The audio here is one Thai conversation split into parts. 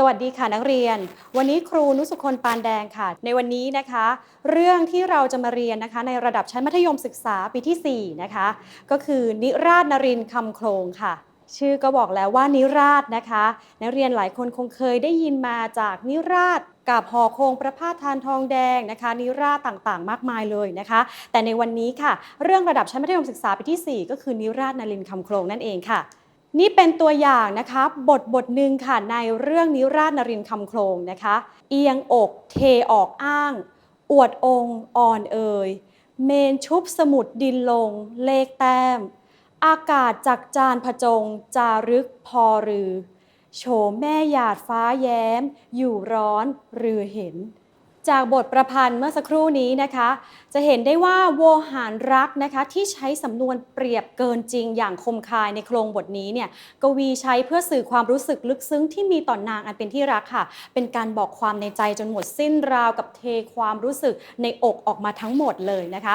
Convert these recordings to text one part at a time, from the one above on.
สวัสดีค่ะนักเรียน วันนี้ครูนุสุคนปานแดงค่ะ ในวันนี้นะคะ เรื่องที่เราจะมาเรียนนะคะ ในระดับชั้นมัธยมศึกษาปีที่ 4 นะคะ ก็คือนิราชนรินคำโครงค่ะ ชื่อก็บอกแล้วว่านิราชนะคะ นักเรียนหลายคนคงเคยได้ยินมาจากนิราชกับหอโคงประพาทานทองแดงนะคะ นิราชต่างๆ มากมายเลยนะคะ แต่ในวันนี้ค่ะ เรื่องระดับชั้นมัธยมศึกษาปีที่ 4 ก็คือนิราชนรินคำโครงนั่นเองค่ะ นี่เป็นตัวอย่างนะคะบทบทหนึ่งค่ะในเรื่องนิราชนรินคำโครงนะคะ เอียงอกเทออกอ้าง อวดองค์อ่อนเอ่ยเมนชุบสมุดดินลง เลขแต้ม อากาศจักจานผจง จารึกพอรือ โฉมแม่หยาดฟ้าแย้ม อยู่ร้อนหรือเห็น จากบทประพันธ์เมื่อสักครู่นี้นะคะ จะเห็นได้ว่าโวหารรักนะคะที่ใช้สำนวนเปรียบเกินจริงอย่างคมคายในโครงบทนี้เนี่ยกวีใช้เพื่อสื่อความรู้สึกลึกซึ้งที่มีต่อนางอันเป็นที่รักค่ะ เป็นการบอกความในใจจนหมดสิ้นราวกับเทความรู้สึกในอกออกมาทั้งหมดเลยนะคะ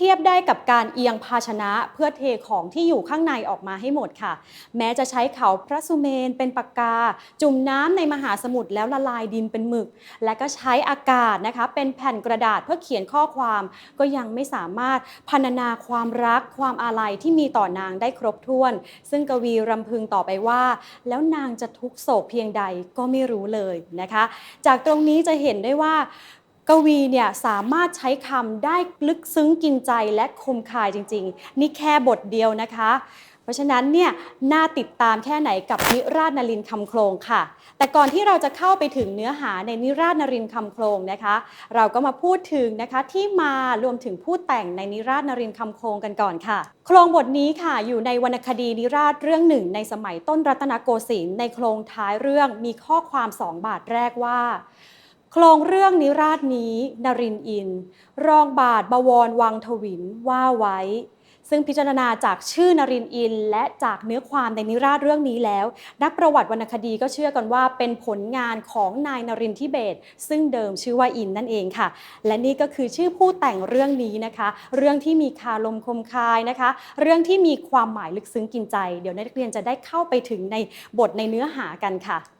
เทียบได้กับการเอียงภาชนะเพื่อเทของที่อยู่ข้างในออกมาให้หมดค่ะ แม้จะใช้เขาพระสุเมนเป็นปากกา จุ่มน้ำในมหาสมุทรแล้วละลายดินเป็นหมึก และก็ใช้อากาศนะคะ เป็นแผ่นกระดาษเพื่อเขียนข้อความ ก็ยังไม่สามารถพรรณนาความรักความอาลัยที่มีต่อนางได้ครบถ้วน ซึ่งกวีรำพึงต่อไปว่า แล้วนางจะทุกโศกเพียงใดก็ไม่รู้เลยนะคะ จากตรงนี้จะเห็นได้ว่า กวีเนี่ยสามารถใช้คำได้ลึกซึ้งกินใจและคมคายจริง ๆ นี่แค่บทเดียวนะคะ เพราะฉะนั้นเนี่ยน่าติดตามแค่ไหนกับนิราชนรินคำโครงค่ะ แต่ก่อนที่เราจะเข้าไปถึงเนื้อหาในนิราชนรินคำโครงนะคะ เราก็มาพูดถึงนะคะที่มารวมถึงผู้แต่งในนิราชนรินคำโครงกันก่อนค่ะ โครงบทนี้ค่ะ อยู่ในวรรณคดีนิราชเรื่องหนึ่ง ในสมัยต้นรัตนโกสินทร์ในโครงท้ายเรื่องมีข้อความสองบาทแรกว่า โครงเรื่องนิราชนี้นรินอิน รองบาทบวรวังทวินว่าไว้ ซึ่งพิจารณาจากชื่อนรินอิน และจากเนื้อความในนิราชเรื่องนี้แล้ว นักประวัติวรรณคดีก็เชื่อกันว่าเป็นผลงานของนายนรินทิเบตซึ่งเดิมชื่อว่าอินนั่นเองค่ะ และนี่ก็คือชื่อผู้แต่งเรื่องนี้นะคะ เรื่องที่มีคาลมคมคายนะคะ เรื่องที่มีความหมายลึกซึ้งกินใจ เดี๋ยวนักเรียนจะได้เข้าไปถึงในบทในเนื้อหากันค่ะ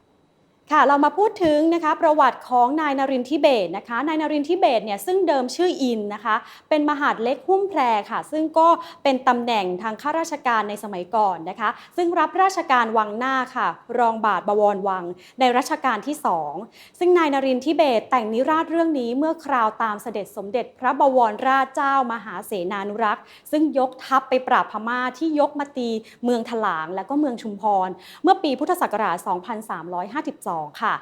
ค่ะเรามาพูดถึงนะคะประวัติของนายนารินทิเบตนะคะนายนารินทิเบตเนี่ยซึ่งเดิมชื่ออินนะคะ เป็นมหาดเล็กหุ้มแพรค่ะ ซึ่งก็เป็นตำแหน่งทางข้าราชการในสมัยก่อนนะคะ ซึ่งรับราชการวังหน้าค่ะ รองบาทบวรวัง ในรัชกาลที่ 2 ซึ่งนายนารินทิเบตแต่งนิราชเรื่องนี้เมื่อคราวตามเสด็จสมเด็จพระบวรราชเจ้ามหาเสนานุรักษ์ ซึ่งยกทัพไปปราบพม่าที่ยกมาตีเมืองถลาง และก็เมืองชุมพร เมื่อปีพุทธศักราช 2352ค่ะ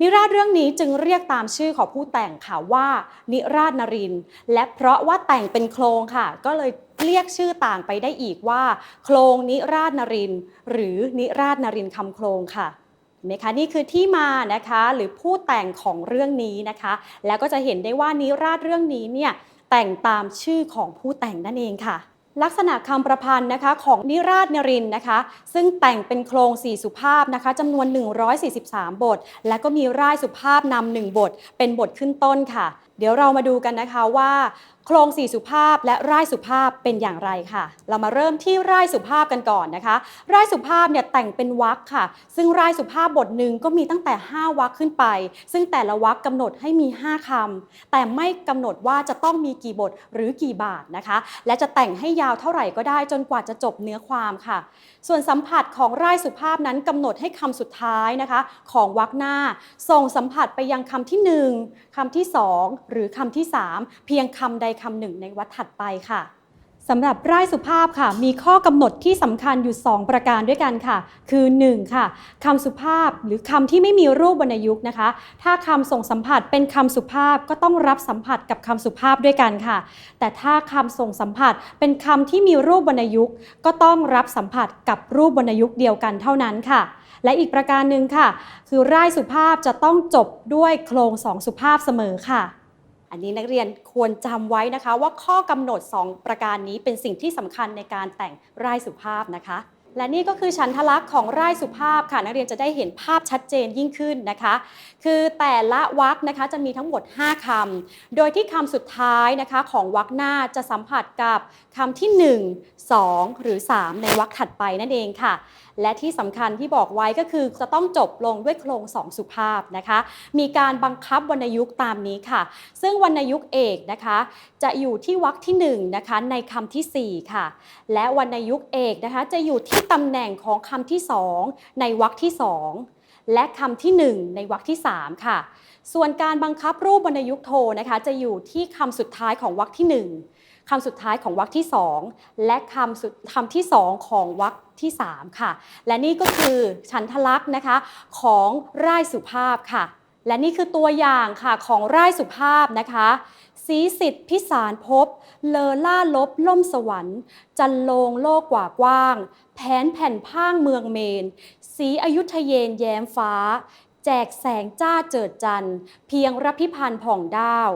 นิราชเรื่องนี้จึงเรียกตามชื่อของผู้แต่งค่ะว่า นิราชนริน และเพราะว่าแต่งเป็นโครงค่ะ ก็เลยเรียกชื่อต่างไปได้อีกว่า โครงนิราชนริน หรือนิราชนรินคำโครงค่ะเห็นไหมคะนี่คือที่มานะคะหรือผู้แต่งของเรื่องนี้นะคะ แล้วก็จะเห็นได้ว่านิราชเรื่องนี้เนี่ยแต่งตามชื่อของผู้แต่งนั่นเองค่ะ ลักษณะคำประพันธ์นะคะของนิราชนรินนะคะ ซึ่งแต่งเป็นโครงสี่สุภาพนะคะจำนวน 143 บท และก็มีร่ายสุภาพนำหนึ่งบท เป็นบทขึ้นต้นค่ะ เดี๋ยวเรามาดูกันนะคะว่า โครงสี่สุภาพและร่ายสุภาพเป็นอย่างไรค่ะ เรามาเริ่มที่ร่ายสุภาพกันก่อนนะคะ ร่ายสุภาพเนี่ยแต่งเป็นวรรคค่ะ ซึ่งร่ายสุภาพบทหนึ่งก็มีตั้งแต่ 5วรรคขึ้นไป ซึ่งแต่ละวรรคกำหนดให้มี 5คำแต่ไม่กำหนดว่าจะต้องมีกี่บทหรือกี่บาทนะคะ และจะแต่งให้ยาวเท่าไหร่ก็ได้จนกว่าจะจบเนื้อความค่ะ ส่วนสัมผัสของร่ายสุภาพนั้นกำหนดให้คำสุดท้ายนะคะ ของวรรคหน้าส่งสัมผัสไปยังคำที่ 1คำที่ 2 หรือคำที่ 3 เพียงคำใดคำหนึ่งในวรรคถัดไปค่ะสำหรับร่ายสุภาพค่ะ มีข้อกำหนดที่สำคัญอยู่ 2 ประการด้วยกันค่ะ คือ 1 ค่ะคำสุภาพหรือคำที่ไม่มีรูปวรรณยุกต์นะคะ ถ้าคำส่งสัมผัสเป็นคำสุภาพก็ต้องรับสัมผัสกับคำสุภาพด้วยกันค่ะ แต่ถ้าคำส่งสัมผัสเป็นคำที่มีรูปวรรณยุกต์ก็ต้องรับสัมผัสกับรูปวรรณยุกต์เดียวกันเท่านั้นค่ะและอีกประการหนึ่งค่ะ คือร่ายสุภาพจะต้องจบด้วยโครงสองสุภาพเสมอค่ะ อันนี้นักเรียนควรจำไว้นะคะ ว่าข้อกำหนด 2 ประการนี้เป็นสิ่งที่สำคัญในการแต่งรายสุภาพนะคะ และนี่ก็คือฉันทลักษณ์ของไร่สุภาพค่ะ นักเรียนจะได้เห็นภาพชัดเจนยิ่งขึ้นนะคะ คือแต่ละวรรคนะคะจะมีทั้งหมด 5คำโดยที่คำสุดท้ายนะคะของวรรคหน้าจะสัมผัสกับคำที่ 1 2 หรือ 3 ในวรรคถัดไปนั่นเองค่ะและที่สำคัญที่บอกไว้ก็คือจะต้องจบลงด้วยโครงสองสุภาพนะคะ มีการบังคับวรรณยุกต์ตามนี้ค่ะ ซึ่งวรรณยุกต์เอกนะคะ จะอยู่ที่วรรคที่1นะคะในคำทีสี่4 ค่ะ และวรรณยุกต์เอกนะคะ จะอยู่ที่ตำแหน่งของคำที่ 2 ในวรรคที่ 2และคำที่ 1 ในวรรคที่ 3 ค่ะ ส่วนการบังคับรูปวรรณยุกต์โทนะคะ จะอยู่ที่คำสุดท้ายของวรรคที่ 1คำสุดท้ายของวรรคที่ 2 และคำสุดคำที่ 2 ของวรรค ที่ 3 ค่ะ และนี่ก็คือฉันทลักษณ์นะคะของร่ายสุภาพค่ะ และนี่คือตัวอย่างค่ะของร่ายสุภาพนะคะสีสิทธิ์พิสารภพเลอล่าลบล่มสวรรค์ จันโลงโลกกว่ากว้าง แผนแผ่นพ้างเมืองเมน สีอยุธเยนแย้มฟ้า แจกแสงจ้าเจิดจัน เพียงรับพิพันธ์ผ่องดาว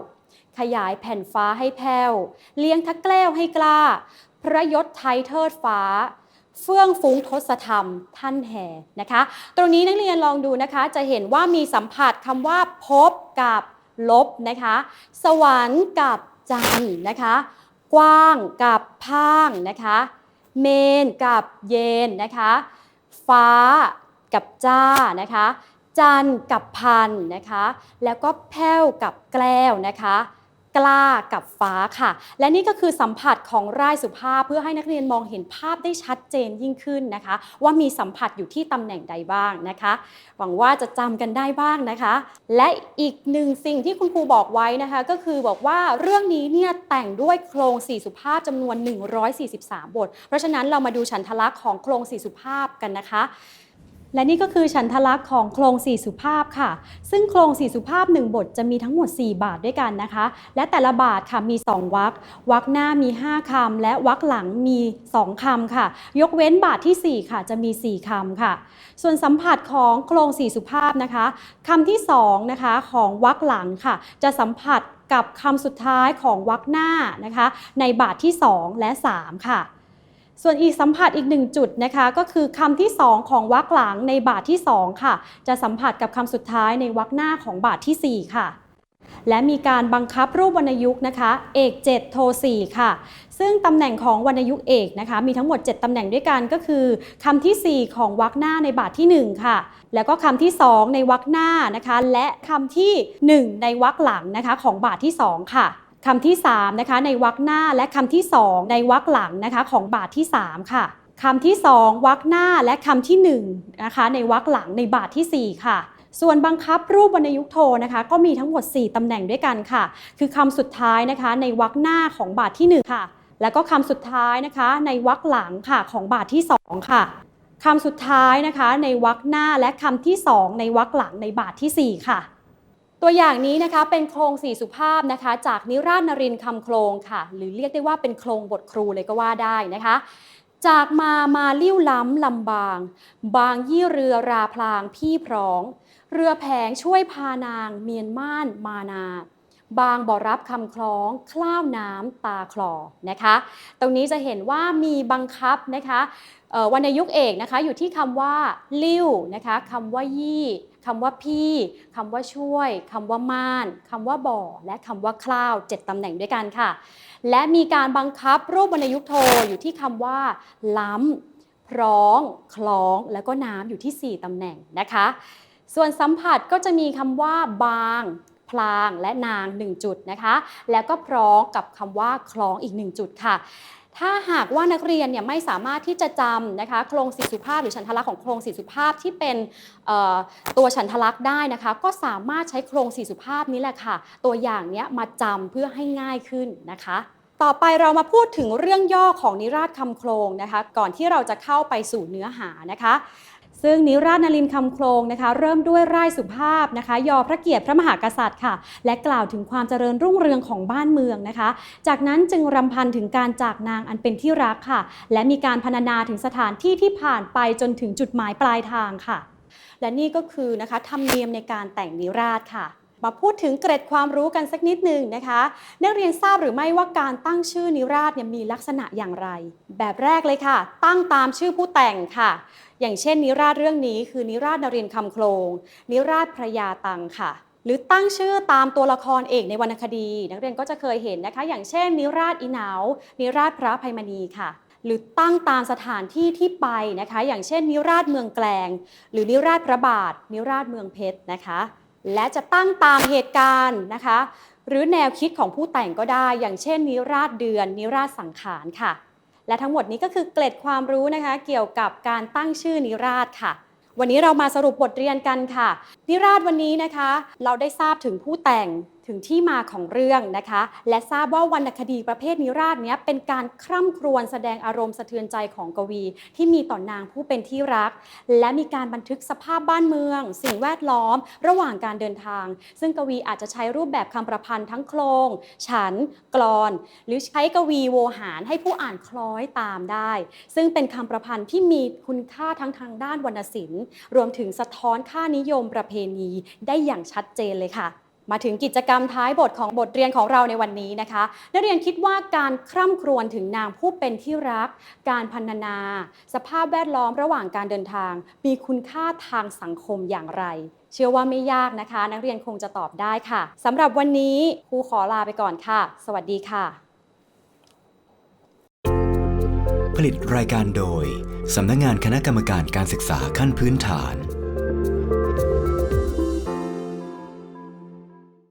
ขยายแผ่นฟ้าให้แผ้ว เลี้ยงทักแกล้วให้กล้า พระยศไทยเทิดฟ้า เฟื่องฟุ้งทศธรรม ท่านแห่นะคะ ตรงนี้นักเรียนลองดูนะคะ จะเห็นว่ามีสัมผัสคำว่าพบกับลบนะคะ สวรรค์กับจันทร์นะคะ กว้างกับพางนะคะ เมนกับเยนนะคะ ฟ้ากับจ้านะคะ จันทร์กับพันนะคะ แล้วก็แพ้วกับแกล้วนะคะ กล้ากับฟ้าค่ะ และนี่ก็คือสัมผัสของร่ายสุภาพเพื่อให้นักเรียนมองเห็นภาพได้ชัดเจนยิ่งขึ้นนะคะ ว่ามีสัมผัสอยู่ที่ตำแหน่งใดบ้างนะคะ หวังว่าจะจำกันได้บ้างนะคะ และอีกหนึ่งสิ่งที่คุณครูบอกไว้นะคะ ก็คือบอกว่าเรื่องนี้เนี่ยแต่งด้วยโครงสี่สุภาพจำนวน 143 บท เพราะฉะนั้นเรามาดูฉันทลักษณ์ของโครงสี่สุภาพกันนะคะ และนี่ก็คือฉันทลักษณ์ของโครงสี่สุภาพค่ะ ซึ่งโครงสี่สุภาพ 1 บทจะมีทั้งหมด 4 บาทด้วยกันนะคะ และแต่ละบาทค่ะมี 2วรรควรรคหน้ามี 5คำและวรรคหลังมี 2คำค่ะ ยกเว้นบาททีสี่4 ค่ะจะมี 4คำค่ะ ส่วนสัมผัสของโครงสี่สุภาพนะคะคำที่2นะคะของวรรคหลังค่ะ จะสัมผัสกับคำสุดท้ายของวรรคหน้านะคะ ในบาทที่ 2 และ 3 ค่ะ ส่วนอีกสัมผัสอีกหนึ่งจุดนะคะ ก็คือคำที่ 2 ของวรรคหลังในบาทที่ 2 ค่ะ จะสัมผัสกับคำสุดท้ายในวรรคหน้าของบาททีสี่ 4 ค่ะและมีการบังคับรูปวรรณยุกต์นะคะ เอก 7 โท 4 ค่ะ ซึ่งตำแหน่งของวรรณยุกต์เอกนะคะ มีทั้งหมด 7 ตำแหน่งด้วยกันก็คือคำทีสี่4 ของวรรคหน้าในบาททีหนึ่1 ค่ะ แล้วก็คำที่ 2 ในวรรคหน้านะคะ และคำที่ 1 ในวรรคหลังนะคะ ของบาทที่ 2 ค่ะ คำที่3นะคะในวรรคหน้าและคำที่ 2 ในวรรคหลังนะคะของบาทที่ 3 ค่ะคำที่ 2วรรคหน้าและคำที่1นะคะในวรรคหลังในบาททีสี่ 4 ค่ะส่วนบังคับรูปวรรณยุกโทนะคะก็มีทั้งหมด 4ตำแหน่งด้วยกันค่ะ คือคำสุดท้ายนะคะในวรรคหน้าของบาทที่ 1 ค่ะ แล้วก็คำสุดท้ายนะคะในวรรคหลังค่ะของบาทที่ 2 ค่ะคำสุดท้ายนะคะในวรรคหน้าและคำที่ 2 ในวรรคหลังในบาททีสี่4 ค่ะ ตัวอย่างนี้นะคะเป็นโครงสี่สุภาพนะคะ จากนิราชนรินคำโครงค่ะ หรือเรียกได้ว่าเป็นโครงบทครูเลยก็ว่าได้นะคะ จากมามาลิ้วล้ำลำบาง บางยี่เรือราพลางพี่พร้อง เรือแผงช่วยพานาง เมียนม่านมานา บางบ่อรับคำคล้องคล้าวน้ำตาคลอนะคะ ตรงนี้จะเห็นว่ามีบังคับนะคะวรรณยุกต์เอกนะคะอยู่ที่คำว่า ลิ้วนะคะคำว่ายี่คำว่าพี่คำว่าช่วยคำว่าม่านคำว่าบ่อ และคำว่าคล้าวเจ็ดตำแหน่งด้วยกันค่ะ และมีการบังคับรูปวรรณยุกต์โทอยู่ที่คำว่า ล้ำพร้อง คล้อง แล้วก็น้ำอยู่ที่ 4ตำแหน่งนะคะ ส่วนสัมผัสก็จะมีคำว่าบาง พลางและนาง 1 จุดนะคะ แล้วก็พร้องกับคำว่าคล้องอีก 1 จุดค่ะถ้าหากว่านักเรียนเนี่ยไม่สามารถที่จะจำนะคะโครงสีสุภาพหรือฉันทลักษณ์ของโครงสีสุภาพที่เป็นตัวฉันทลักษณ์ได้นะคะ ก็สามารถใช้โครงสีสุภาพนี้แหละค่ะ ตัวอย่างเนี้ยมาจำเพื่อให้ง่ายขึ้นนะคะ ต่อไปเรามาพูดถึงเรื่องย่อของนิราศคำโครงนะคะ ก่อนที่เราจะเข้าไปสู่เนื้อหานะคะ ซึ่งนิราชนลินคำโครงนะคะ เริ่มด้วยร่ายสุภาพนะคะ ยอพระเกียรติพระมหากษัตริย์ค่ะ และกล่าวถึงความเจริญรุ่งเรืองของบ้านเมืองนะคะ จากนั้นจึงรำพันถึงการจากนางอันเป็นที่รักค่ะ และมีการพรรณนาถึงสถานที่ที่ผ่านไปจนถึงจุดหมายปลายทางค่ะ และนี่ก็คือนะคะธรรมเนียมในการแต่งนิราศค่ะมาพูดถึงเกร็ดความรู้กันสักนิดหนึ่งนะคะ นักเรียนทราบหรือไม่ว่าการตั้งชื่อนิราศเนี่ยมีลักษณะอย่างไร แบบแรกเลยค่ะ ตั้งตามชื่อผู้แต่งค่ะ อย่างเช่น นิราศเรื่องนี้คือนิราศนรินคำโครงนิราศพระยาตังค่ะ หรือตั้งชื่อตามตัวละครเอกในวรรณคดี นักเรียนก็จะเคยเห็นนะคะ อย่างเช่น นิราศอีเหนานิราศพระภัยมณีค่ะ หรือตั้งตามสถานที่ที่ไปนะคะ อย่างเช่น นิราศเมืองแกลง หรือนิราศพระบาท นิราศเมืองเพชรนะคะ และจะตั้งตามเหตุการณ์นะคะ หรือแนวคิดของผู้แต่งก็ได้ อย่างเช่น นิราศเดือน นิราศสังขารค่ะ และทั้งหมดนี้ก็คือเกร็ดความรู้นะคะ เกี่ยวกับการตั้งชื่อนิราศค่ะ วันนี้เรามาสรุปบทเรียนกันค่ะ นิราศวันนี้นะคะ เราได้ทราบถึงผู้แต่ง ถึงที่มาของเรื่องนะคะ และทราบว่าวรรณคดีประเภทนิราศเนี้ยเป็นการคร่ำครวญแสดงอารมณ์สะเทือนใจของกวี ที่มีต่อนางผู้เป็นที่รัก และมีการบันทึกสภาพบ้านเมือง สิ่งแวดล้อม ระหว่างการเดินทาง ซึ่งกวีอาจจะใช้รูปแบบคำประพันธ์ทั้งโครง ฉันกลอน หรือใช้กวีโวหารให้ผู้อ่านคล้อยตามได้ ซึ่งเป็นคำประพันธ์ที่มีคุณค่าทั้งทางด้านวรรณศิลป์ รวมถึงสะท้อนค่านิยมประเพณีได้อย่างชัดเจนเลยค่ะ มาถึงกิจกรรมท้ายบทของบทเรียนของเราในวันนี้นะคะ นักเรียนคิดว่าการคร่ำครวญถึงนางผู้เป็นที่รัก การพรรณนา สภาพแวดล้อมระหว่างการเดินทาง มีคุณค่าทางสังคมอย่างไร เชื่อว่าไม่ยากนะคะ นักเรียนคงจะตอบได้ค่ะสำหรับวันนี้ครูขอลาไปก่อนค่ะ สวัสดีค่ะ ผลิตรายการโดยสำนักงานคณะกรรมการการศึกษาขั้นพื้นฐาน